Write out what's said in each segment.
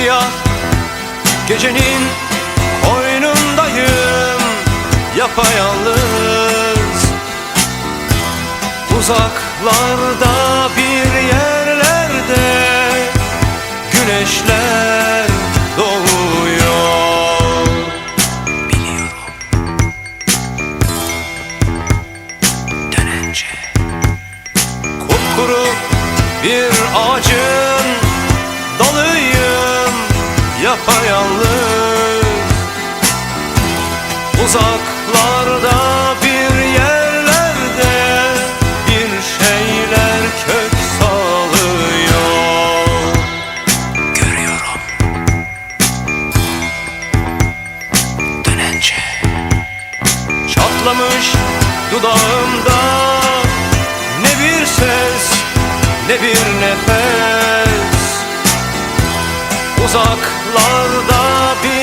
Simsiyah gecenin koynundayım Yapayalnız. Uzaklarda bir yerlerde Güneşler Çatlamış dudağımda. Ne bir ses ne bir nefes. Uzaklarda bir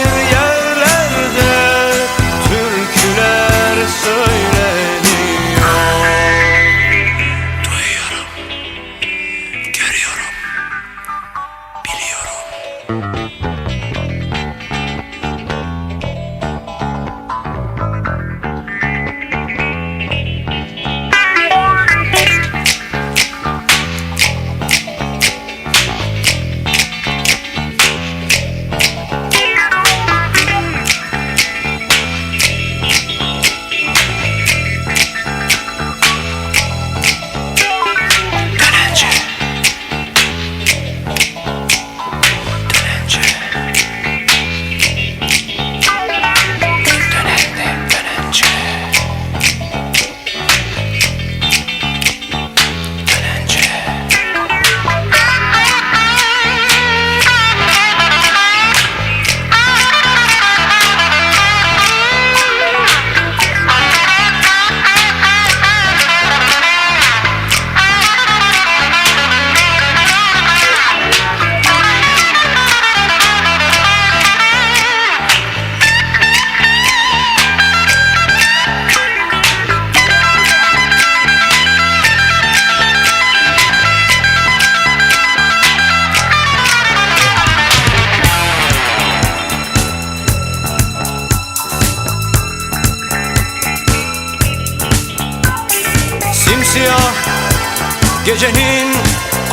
gecenin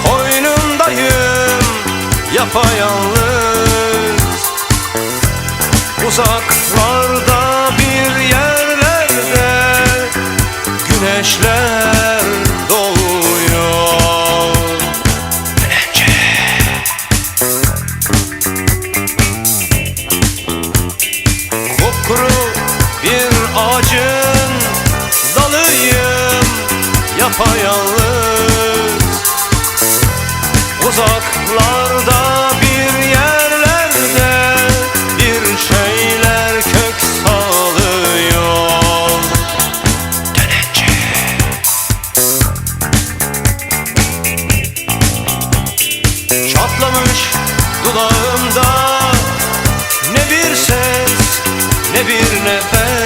koynundayım Yapayalnız. Uzaklarda bir yerlerde Güneşler doğuyor. Kupkuru bir ağacın dalıyım Yapayalnız Çatlamış dudağımda. Ne bir ses ne bir nefes